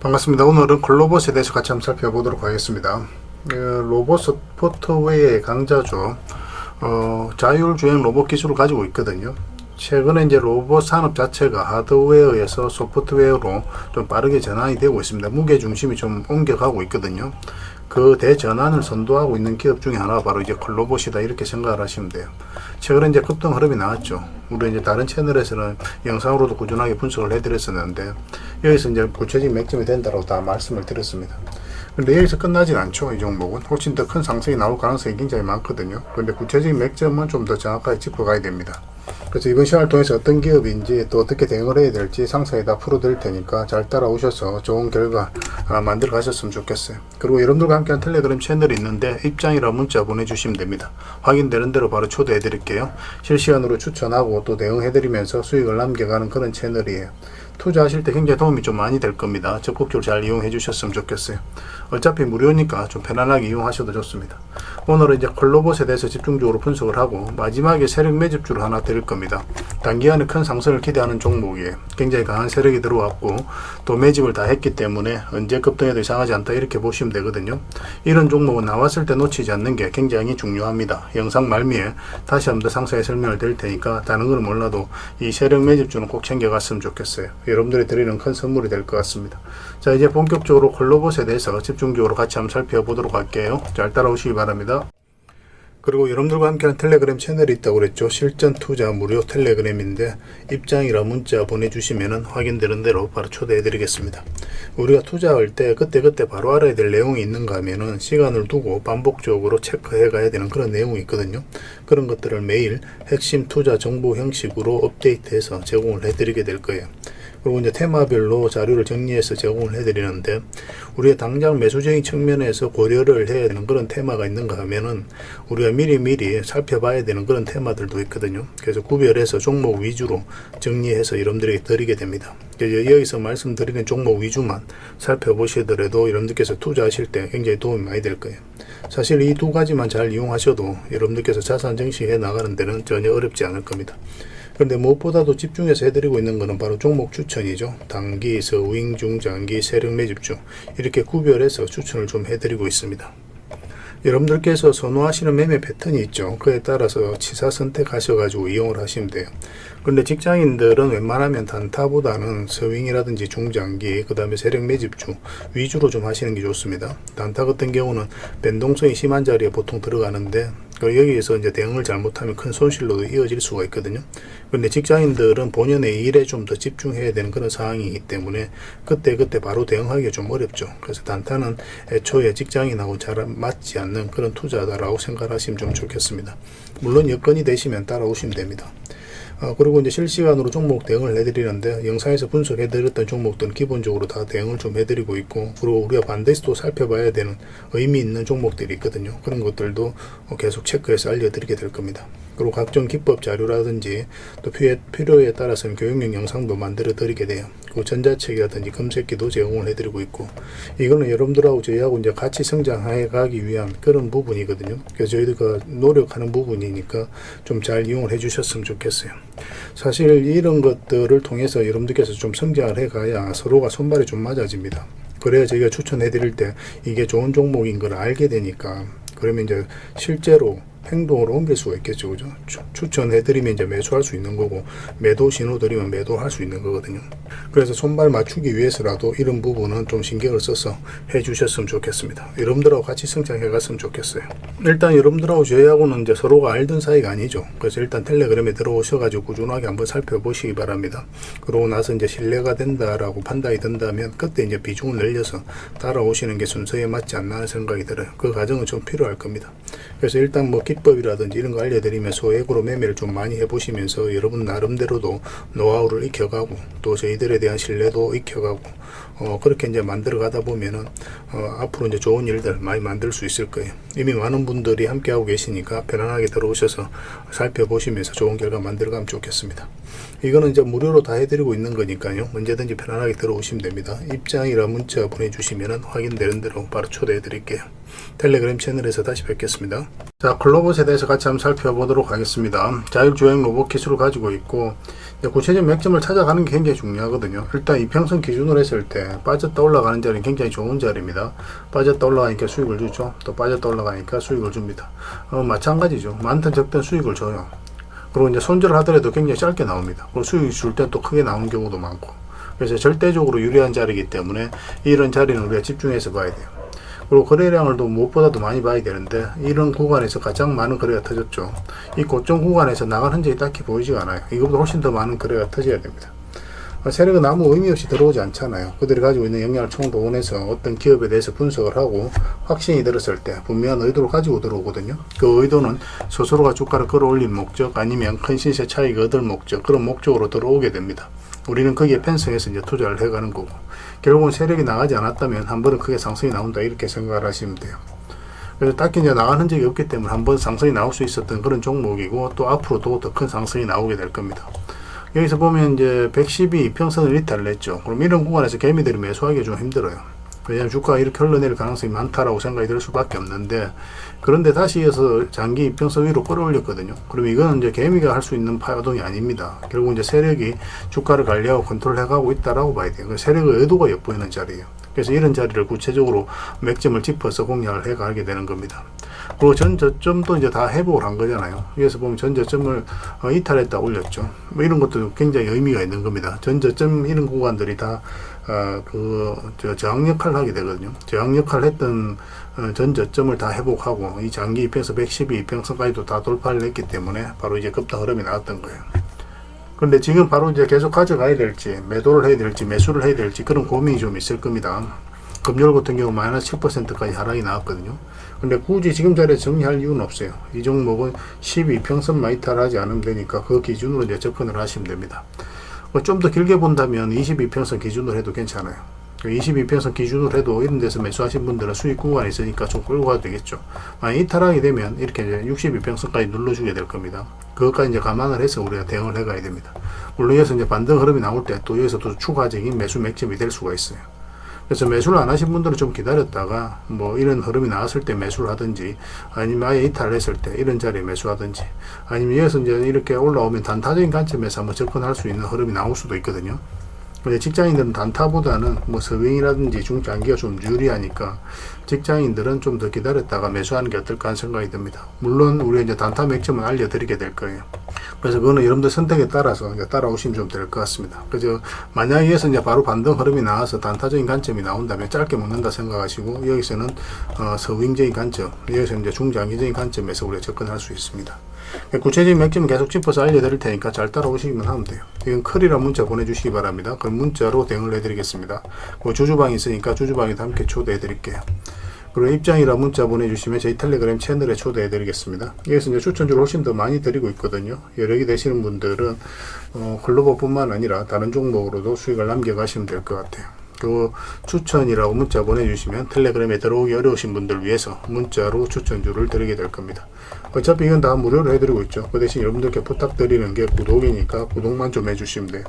반갑습니다. 오늘은 글로봇에 대해서 같이 한번 살펴보도록 하겠습니다. 어, 로봇 소프트웨어의 강자죠. 어, 자율주행 로봇 기술을 가지고 있거든요. 최근에 이제 로봇 산업 자체가 하드웨어에서 소프트웨어로 좀 빠르게 전환이 되고 있습니다. 무게 중심이 좀 옮겨가고 있거든요. 그 대전환을 선도하고 있는 기업 중에 하나가 바로 이제 글로봇이다 이렇게 생각을 하시면 돼요. 최근에 이제 급등 흐름이 나왔죠. 우리 이제 다른 채널에서는 영상으로도 꾸준하게 분석을 해드렸었는데 여기서 이제 구체적인 맥점이 된다고 다 말씀을 드렸습니다. 근데 여기서 끝나진 않죠. 이 종목은 훨씬 더 큰 상승이 나올 가능성이 굉장히 많거든요. 근데 구체적인 맥점은 좀 더 정확하게 짚어가야 됩니다. 그래서 이번 시간을 통해서 어떤 기업인지 또 어떻게 대응을 해야 될지 상세히 다 풀어드릴 테니까 잘 따라오셔서 좋은 결과 아, 만들어 가셨으면 좋겠어요. 그리고 여러분들과 함께한 텔레그램 채널이 있는데 입장이라 문자 보내주시면 됩니다. 확인되는 대로 바로 초대해 드릴게요. 실시간으로 추천하고 또 대응해 드리면서 수익을 남겨가는 그런 채널이에요. 투자하실 때 굉장히 도움이 좀 많이 될 겁니다. 적극적으로 잘 이용해 주셨으면 좋겠어요. 어차피 무료니까 좀 편안하게 이용하셔도 좋습니다. 오늘은 이제 콜로봇에 대해서 집중적으로 분석을 하고 마지막에 세력 매집주를 하나 드릴 겁니다. 단기간에 큰 상승을 기대하는 종목이에요. 굉장히 강한 세력이 들어왔고 또 매집을 다 했기 때문에 언제 급등해도 이상하지 않다 이렇게 보시면 되거든요. 이런 종목은 나왔을 때 놓치지 않는 게 굉장히 중요합니다. 영상 말미에 다시 한번 더 상세히 설명을 드릴 테니까 다른 건 몰라도 이 세력 매집주는 꼭 챙겨갔으면 좋겠어요. 여러분들이 드리는 큰 선물이 될 것 같습니다. 자 이제 본격적으로 콜로봇에 대해서 집 중적으로 같이 한번 살펴보도록 할게요. 잘 따라오시기 바랍니다. 그리고 여러분들과 함께하는 텔레그램 채널이 있다고 그랬죠. 실전 투자 무료 텔레그램인데 입장이라 문자 보내주시면 확인되는 대로 바로 초대해 드리겠습니다. 우리가 투자할 때 그때그때 바로 알아야 될 내용이 있는가 하면은 시간을 두고 반복적으로 체크해 가야 되는 그런 내용이 있거든요. 그런 것들을 매일 핵심 투자 정보 형식으로 업데이트해서 제공을 해 드리게 될 거예요. 그리고 이제 테마별로 자료를 정리해서 제공을 해드리는데 우리가 당장 매수적인 측면에서 고려를 해야 되는 그런 테마가 있는가 하면은 우리가 미리미리 살펴봐야 되는 그런 테마들도 있거든요. 그래서 구별해서 종목 위주로 정리해서 여러분들에게 드리게 됩니다. 여기서 말씀드리는 종목 위주만 살펴보시더라도 여러분들께서 투자하실 때 굉장히 도움이 많이 될 거예요. 사실 이 두 가지만 잘 이용하셔도 여러분들께서 자산 정식해 나가는 데는 전혀 어렵지 않을 겁니다. 그런데 무엇보다도 집중해서 해드리고 있는 것은 바로 종목 추천이죠. 단기, 서윙, 중장기, 세력 매집주 이렇게 구별해서 추천을 좀 해드리고 있습니다. 여러분들께서 선호하시는 매매 패턴이 있죠. 그에 따라서 치사 선택하셔가지고 이용을 하시면 돼요. 그런데 직장인들은 웬만하면 단타보다는 서윙이라든지 중장기, 그 다음에 세력 매집주 위주로 좀 하시는 게 좋습니다. 단타 같은 경우는 변동성이 심한 자리에 보통 들어가는데 그 여기에서 이제 대응을 잘못하면 큰 손실로도 이어질 수가 있거든요. 그런데 직장인들은 본연의 일에 좀 더 집중해야 되는 그런 상황이기 때문에 그때 그때 바로 대응하기가 좀 어렵죠. 그래서 단타는 애초에 직장인하고 잘 맞지 않는 그런 투자다라고 생각하시면 좀 좋겠습니다. 물론 여건이 되시면 따라오시면 됩니다. 어, 그리고 이제 실시간으로 종목 대응을 해드리는데 영상에서 분석해드렸던 종목들은 기본적으로 다 대응을 좀 해드리고 있고 그리고 우리가 반드시 또 살펴봐야 되는 의미 있는 종목들이 있거든요. 그런 것들도 어, 계속 체크해서 알려드리게 될 겁니다. 그리고 각종 기법 자료라든지 또 필요에, 필요에 따라서는 교육용 영상도 만들어 드리게 돼요. 그 전자책이라든지 검색기도 제공을 해드리고 있고 이거는 여러분들하고 저희하고 이제 같이 성장해 가기 위한 그런 부분이거든요. 그래서 저희가 노력하는 부분이니까 좀 잘 이용을 해주셨으면 좋겠어요. 사실 이런 것들을 통해서 여러분들께서 좀 성장을 해가야 서로가 손발이 좀 맞아집니다. 그래야 저희가 추천해 드릴 때 이게 좋은 종목인 걸 알게 되니까 그러면 이제 실제로 행동으로 옮길 수가 있겠죠. 그죠? 추- 추천해드리면 이제 매수할 수 있는 거고, 매도 신호 드리면 매도할 수 있는 거거든요. 그래서 손발 맞추기 위해서라도 이런 부분은 좀 신경을 써서 해주셨으면 좋겠습니다. 여러분들하고 같이 성장해 갔으면 좋겠어요. 일단 여러분들하고 저희하고는 이제 서로가 알던 사이가 아니죠. 그래서 일단 텔레그램에 들어오셔가지고 꾸준하게 한번 살펴보시기 바랍니다. 그러고 나서 이제 신뢰가 된다라고 판단이 든다면 그때 이제 비중을 늘려서 따라오시는 게 순서에 맞지 않나 하는 생각이 들어요. 그 과정은 좀 필요할 겁니다. 그래서 일단 뭐 기법이라든지 이런 거 알려드리면 소액으로 매매를 좀 많이 해보시면서 여러분 나름대로도 노하우를 익혀가고 또 저희들에 대한 신뢰도 익혀가고 어, 그렇게 이제 만들어 가다 보면은 어, 앞으로 이제 좋은 일들 많이 만들 수 있을 거예요. 이미 많은 분들이 함께 하고 계시니까 편안하게 들어오셔서 살펴보시면서 좋은 결과 만들어 가면 좋겠습니다. 이거는 이제 무료로 다 해드리고 있는 거니까요. 언제든지 편안하게 들어오시면 됩니다. 입장이라 문자 보내주시면 확인되는 대로 바로 초대해 드릴게요. 텔레그램 채널에서 다시 뵙겠습니다. 자, 글로 봇에 대해서 같이 한번 살펴보도록 하겠습니다. 자율주행 로봇 기술을 가지고 있고, 구체적인 맥점을 찾아가는 게 굉장히 중요하거든요. 일단 이평선 기준으로 했을 때 빠졌다 올라가는 자리는 굉장히 좋은 자리입니다. 빠졌다 올라가니까 수익을 주죠. 또 빠졌다 올라가니까 수익을 줍니다. 어, 마찬가지죠. 많든 적든 수익을 줘요. 그리고 이제 손절을 하더라도 굉장히 짧게 나옵니다. 그리고 수익 줄 때 또 크게 나오는 경우도 많고. 그래서 절대적으로 유리한 자리이기 때문에 이런 자리는 우리가 집중해서 봐야 돼요. 그리고 거래량을 또 무엇보다도 많이 봐야 되는데 이런 구간에서 가장 많은 거래가 터졌죠. 이 고점 구간에서 나간 흔적이 딱히 보이지가 않아요. 이것보다 훨씬 더 많은 거래가 터져야 됩니다. 어, 세력은 아무 의미 없이 들어오지 않잖아요. 그들이 가지고 있는 역량을 총동원해서 어떤 기업에 대해서 분석을 하고 확신이 들었을 때 분명한 의도를 가지고 들어오거든요. 그 의도는 스스로가 주가를 끌어올린 목적 아니면 큰 시세 차익을 얻을 목적 그런 목적으로 들어오게 됩니다. 우리는 거기에 편성해서 이제 투자를 해가는 거고 결국은 세력이 나가지 않았다면 한 번은 크게 상승이 나온다 이렇게 생각을 하시면 돼요. 그래서 딱히 이제 나간 흔적이 없기 때문에 한 번 상승이 나올 수 있었던 그런 종목이고 또 앞으로도 더 큰 상승이 나오게 될 겁니다. 여기서 보면 이제 112 이평선을 이탈을 했죠. 그럼 이런 구간에서 개미들이 매수하기 좀 힘들어요. 왜냐하면 주가가 이렇게 흘러내릴 가능성이 많다라고 생각이 들 수밖에 없는데 그런데 다시 이어서 장기 이평선 위로 끌어올렸거든요. 그럼 이거는 이제 개미가 할 수 있는 파동이 아닙니다. 결국 이제 세력이 주가를 관리하고 컨트롤해가고 있다라고 봐야 돼요. 그 세력의 의도가 엿보이는 자리예요. 그래서 이런 자리를 구체적으로 맥점을 짚어서 공략을 해가게 되는 겁니다. 그리고 전 저점도 이제 다 회복을 한 거잖아요. 여기서 보면 전 저점을 어, 이탈했다 올렸죠. 뭐 이런 것도 굉장히 의미가 있는 겁니다. 전 저점 이런 구간들이 다 어, 그, 저, 저항 역할을 하게 되거든요. 저항 역할을 했던, 어, 전 저점을 다 회복하고, 이 장기 입평선 112 입평선까지도 다 돌파를 했기 때문에, 바로 이제 급등 흐름이 나왔던 거예요. 근데 지금 바로 이제 계속 가져가야 될지, 매도를 해야 될지, 매수를 해야 될지, 그런 고민이 좀 있을 겁니다. 금요일 같은 경우 마이너스 7%까지 하락이 나왔거든요. 근데 굳이 지금 자리에 정리할 이유는 없어요. 이 종목은 12평선만 이탈하지 않으면 되니까 그 기준으로 이제 접근을 하시면 됩니다. 뭐좀더 길게 본다면 22평선 기준으로 해도 괜찮아요. 22평선 기준으로 해도 이런 데서 매수하신 분들은 수익 구간이 있으니까 좀 끌고 가도 되겠죠. 만약 이탈하게 되면 이렇게 이제 62평선까지 눌러주게 될 겁니다. 그것까지 이제 감안을 해서 우리가 대응을 해가야 됩니다. 물론 여기서 이제 반등 흐름이 나올 때 또 여기서 또 추가적인 매수 맥점이 될 수가 있어요. 그래서 매수를 안 하신 분들은 좀 기다렸다가 뭐 이런 흐름이 나왔을 때 매수를 하든지 아니면 아예 이탈을 했을 때 이런 자리에 매수하든지 아니면 여기서 이제 이렇게 올라오면 단타적인 관점에서 한번 접근할 수 있는 흐름이 나올 수도 있거든요. 근데 직장인들은 단타보다는 뭐 서윙이라든지 중장기가 좀 유리하니까 직장인들은 좀 더 기다렸다가 매수하는 게 어떨까 하는 생각이 듭니다. 물론 우리 이제 단타 맥점은 알려드리게 될 거예요. 그래서 그거는 여러분들 선택에 따라서 이제 따라오시면 좀 될 것 같습니다. 그죠? 만약에 여기서 이제 바로 반등 흐름이 나와서 단타적인 관점이 나온다면 짧게 먹는다 생각하시고 여기서는 어, 서윙적인 관점, 여기서 이제 중장기적인 관점에서 우리가 접근할 수 있습니다. 구체적인 맥점은 계속 짚어서 알려드릴 테니까 잘 따라오시기만 하면 돼요. 이건 클이라 문자 보내주시기 바랍니다. 그 문자로 대응을 해드리겠습니다. 그 주주방이 있으니까 주주방에도 함께 초대해드릴게요. 그리고 입장이라 문자 보내주시면 저희 텔레그램 채널에 초대해드리겠습니다. 여기서 이제 추천주를 훨씬 더 많이 드리고 있거든요. 여력이 되시는 분들은 어, 글로벌뿐만 아니라 다른 종목으로도 수익을 남겨가시면 될 것 같아요. 그 추천이라고 문자 보내주시면 텔레그램에 들어오기 어려우신 분들 위해서 문자로 추천주를 드리게 될 겁니다. 어차피 이건 다 무료로 해드리고 있죠. 그 대신 여러분들께 부탁드리는 게 구독이니까 구독만 좀 해주시면 돼요.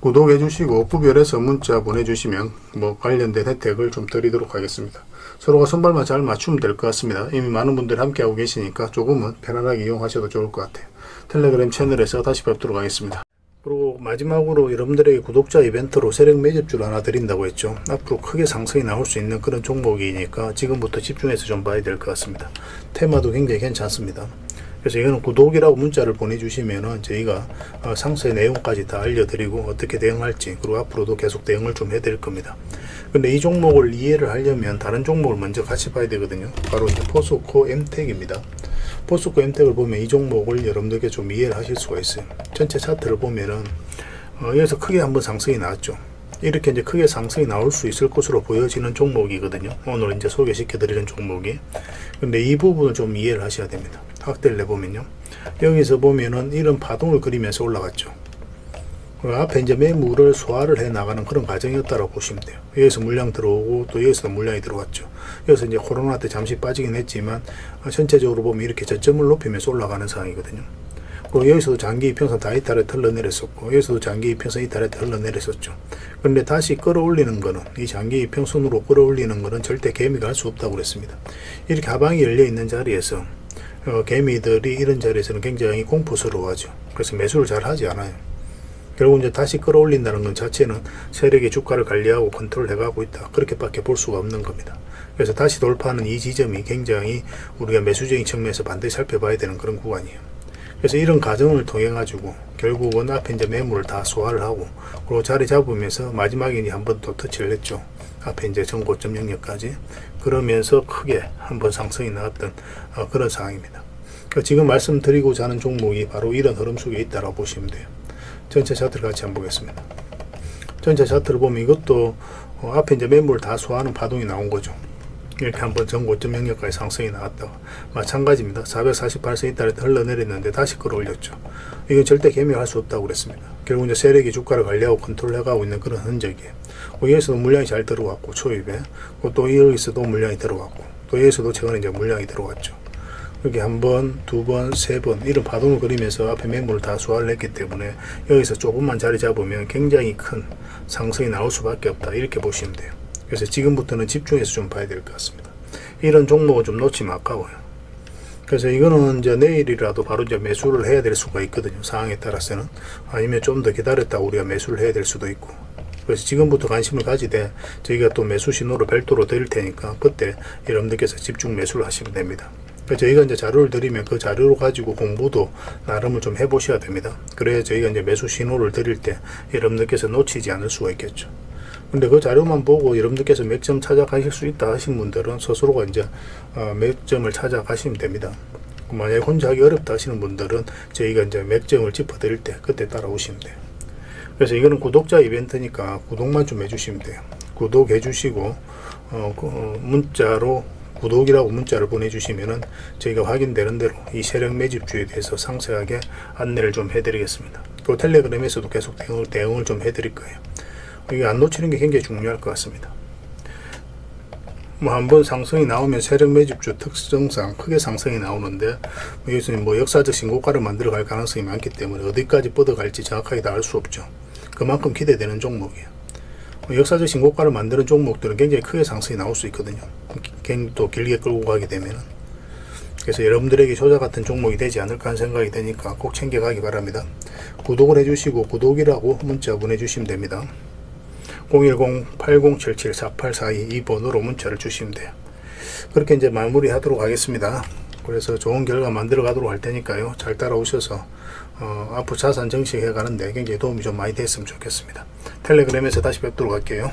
구독해주시고 구별해서 문자 보내주시면 뭐 관련된 혜택을 좀 드리도록 하겠습니다. 서로가 손발만 잘 맞추면 될 것 같습니다. 이미 많은 분들이 함께하고 계시니까 조금은 편안하게 이용하셔도 좋을 것 같아요. 텔레그램 채널에서 다시 뵙도록 하겠습니다. 그리고 마지막으로 여러분들에게 구독자 이벤트로 세력 매집주를 하나 드린다고 했죠. 앞으로 크게 상승이 나올 수 있는 그런 종목이니까 지금부터 집중해서 좀 봐야 될 것 같습니다. 테마도 굉장히 괜찮습니다. 그래서 이거는 구독이라고 문자를 보내주시면은 저희가 어, 상세의 내용까지 다 알려드리고 어떻게 대응할지 그리고 앞으로도 계속 대응을 좀 해드릴 겁니다. 근데 이 종목을 이해를 하려면 다른 종목을 먼저 같이 봐야 되거든요. 바로 포스코 엠텍입니다. 포스코 엠텍을 보면 이 종목을 여러분들께 좀 이해를 하실 수가 있어요. 전체 차트를 보면은 어, 여기서 크게 한번 상승이 나왔죠. 이렇게 이제 크게 상승이 나올 수 있을 것으로 보여지는 종목이거든요. 오늘 이제 소개시켜 드리는 종목이. 근데 이 부분을 좀 이해를 하셔야 됩니다. 확대를 내보면요. 여기서 보면은 이런 파동을 그리면서 올라갔죠. 그 앞에 이제 매물을 소화를 해 나가는 그런 과정이었다고 보시면 돼요. 여기서 물량 들어오고 또 여기서 물량이 들어왔죠. 여기서 이제 코로나 때 잠시 빠지긴 했지만 어, 전체적으로 보면 이렇게 저점을 높이면서 올라가는 상황이거든요. 그리고 여기서도 장기 이평선 다 이탈에 흘러내렸었고 여기서도 장기 이평선 이탈에 흘러내렸었죠. 그런데 다시 끌어올리는 거는 이 장기 이평선으로 끌어올리는 거는 절대 개미가 할 수 없다고 그랬습니다. 이렇게 하방이 열려 있는 자리에서 어, 개미들이 이런 자리에서는 굉장히 공포스러워하죠. 그래서 매수를 잘 하지 않아요. 결국 이제 다시 끌어올린다는 것 자체는 세력의 주가를 관리하고 컨트롤해가고 있다. 그렇게밖에 볼 수가 없는 겁니다. 그래서 다시 돌파하는 이 지점이 굉장히 우리가 매수적인 측면에서 반드시 살펴봐야 되는 그런 구간이에요. 그래서 이런 과정을 통해 가지고 결국은 앞에 이제 매물을 다 소화를 하고 그리고 자리 잡으면서 마지막에 이제 한번또 터치를 했죠. 앞에 이제 전고점 영역까지 그러면서 크게 한번 상승이 나왔던 어, 그런 상황입니다. 그러니까 지금 말씀드리고자 하는 종목이 바로 이런 흐름 속에 있다고 보시면 돼요. 전체 차트를 같이 한번 보겠습니다. 전체 차트를 보면 이것도 어, 앞에 이제 매물을 다 소화하는 파동이 나온 거죠. 이렇게 한번 전고점 영역까지 상승이 나왔다가 마찬가지입니다. 448선 이달에 흘러내렸는데 다시 끌어올렸죠. 이건 절대 개미할 수 없다고 그랬습니다. 결국 이제 세력이 주가를 관리하고 컨트롤해가고 있는 그런 흔적이에요. 뭐 여기서도 물량이 잘 들어왔고 초입에 그또 여기서도 물량이 들어왔고 또 여기서도 최근에 이제 물량이 들어왔죠. 이렇게 한 번, 두 번, 세 번 이런 파동을 그리면서 앞에 매물을 다 소화를 했기 때문에 여기서 조금만 자리 잡으면 굉장히 큰 상승이 나올 수밖에 없다 이렇게 보시면 돼요. 그래서 지금부터는 집중해서 좀 봐야 될 것 같습니다. 이런 종목은 좀 놓치면 아까워요. 그래서 이거는 이제 내일이라도 바로 이제 매수를 해야 될 수가 있거든요. 상황에 따라서는 아니면 좀 더 기다렸다 우리가 매수를 해야 될 수도 있고. 그래서 지금부터 관심을 가지되 저희가 또 매수 신호를 별도로 드릴 테니까 그때 여러분들께서 집중 매수를 하시면 됩니다. 저희가 이제 자료를 드리면 그 자료로 가지고 공부도 나름을 좀 해보셔야 됩니다. 그래야 저희가 이제 매수 신호를 드릴 때 여러분들께서 놓치지 않을 수가 있겠죠. 근데 그 자료만 보고 여러분들께서 몇점 찾아가실 수 있다 하신 분들은 스스로가 이제 어, 몇 점을 찾아가시면 됩니다. 만약에 혼자 하기 어렵다 하시는 분들은 저희가 이제 몇 점을 짚어드릴 때 그때 따라오시면 돼요. 그래서 이거는 구독자 이벤트니까 구독만 좀 해주시면 돼요. 구독해 주시고 어, 그, 어, 문자로 구독이라고 문자를 보내주시면은 저희가 확인되는 대로 이 세력 매집주에 대해서 상세하게 안내를 좀 해드리겠습니다. 그 텔레그램에서도 계속 대응을, 대응을 좀 해드릴 거예요. 이게 안 놓치는 게 굉장히 중요할 것 같습니다. 뭐 한번 상승이 나오면 세력 매집주 특성상 크게 상승이 나오는데 뭐 여기서는 뭐 역사적 신고가를 만들어 갈 가능성이 많기 때문에 어디까지 뻗어갈지 정확하게 다 알 수 없죠. 그만큼 기대되는 종목이에요. 뭐 역사적 신고가를 만드는 종목들은 굉장히 크게 상승이 나올 수 있거든요. 또 길게 끌고 가게 되면은. 그래서 여러분들에게 효자 같은 종목이 되지 않을까 하는 생각이 되니까 꼭 챙겨가기 바랍니다. 구독을 해주시고 구독이라고 문자 보내주시면 됩니다. 010-8077-4842이 번호로 문자를 주시면 돼요. 그렇게 이제 마무리 하도록 하겠습니다. 그래서 좋은 결과 만들어 가도록 할 테니까요. 잘 따라오셔서 어, 앞으로 자산 정식해 가는데 굉장히 도움이 좀 많이 됐으면 좋겠습니다. 텔레그램에서 다시 뵙도록 할게요.